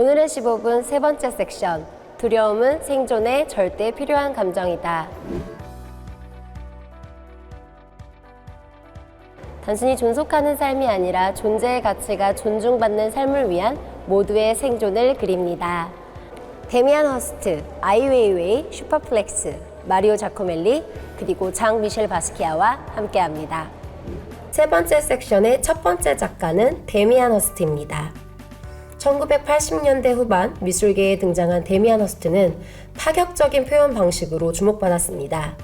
오늘의 15분 세 번째 섹션. 두려움은 생존에 절대 필요한 감정이다. 단순히 존속하는 삶이 아니라 존재의 가치가 존중받는 삶을 위한 모두의 생존을 그립니다. 데미안 허스트, 아이웨이웨이, 슈퍼플렉스, 마리오 자코멜리, 그리고 장 미셸 바스키아와 함께합니다. 세 번째 섹션의 첫 번째 작가는 데미안 허스트입니다. 1980년대 후반 미술계에 등장한 데미안 허스트는 파격적인 표현 방식으로 주목받았습니다.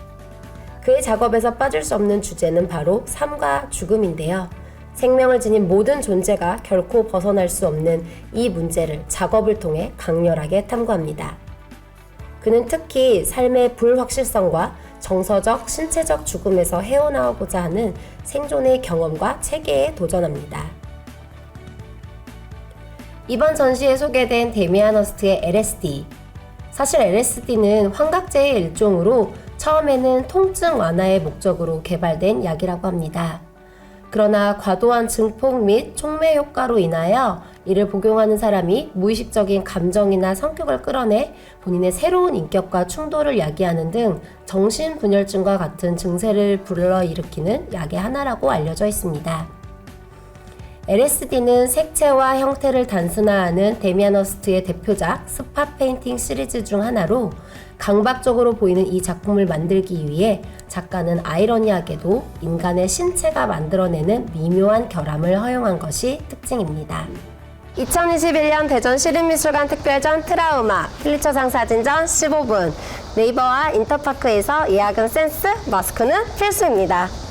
그의 작업에서 빠질 수 없는 주제는 바로 삶과 죽음인데요. 생명을 지닌 모든 존재가 결코 벗어날 수 없는 이 문제를 작업을 통해 강렬하게 탐구합니다. 그는 특히 삶의 불확실성과 정서적, 신체적 죽음에서 헤어나오고자 하는 생존의 경험과 체계에 도전합니다. 이번 전시에 소개된 데미안 허스트의 LSD. 사실 LSD는 환각제의 일종으로 처음에는 통증 완화의 목적으로 개발된 약이라고 합니다. 그러나 과도한 증폭 및 촉매 효과로 인하여 이를 복용하는 사람이 무의식적인 감정이나 성격을 끌어내 본인의 새로운 인격과 충돌을 야기하는 등 정신분열증과 같은 증세를 불러일으키는 약의 하나라고 알려져 있습니다. LSD는 색채와 형태를 단순화하는 데미안 허스트의 대표작 스팟 페인팅 시리즈 중 하나로 강박적으로 보이는 이 작품을 만들기 위해 작가는 아이러니하게도 인간의 신체가 만들어내는 미묘한 결함을 허용한 것이 특징입니다. 2021년 대전 시립미술관 특별전 트라우마 필리처상 사진전 15분 네이버와 인터파크에서 예약은 센스, 마스크는 필수입니다.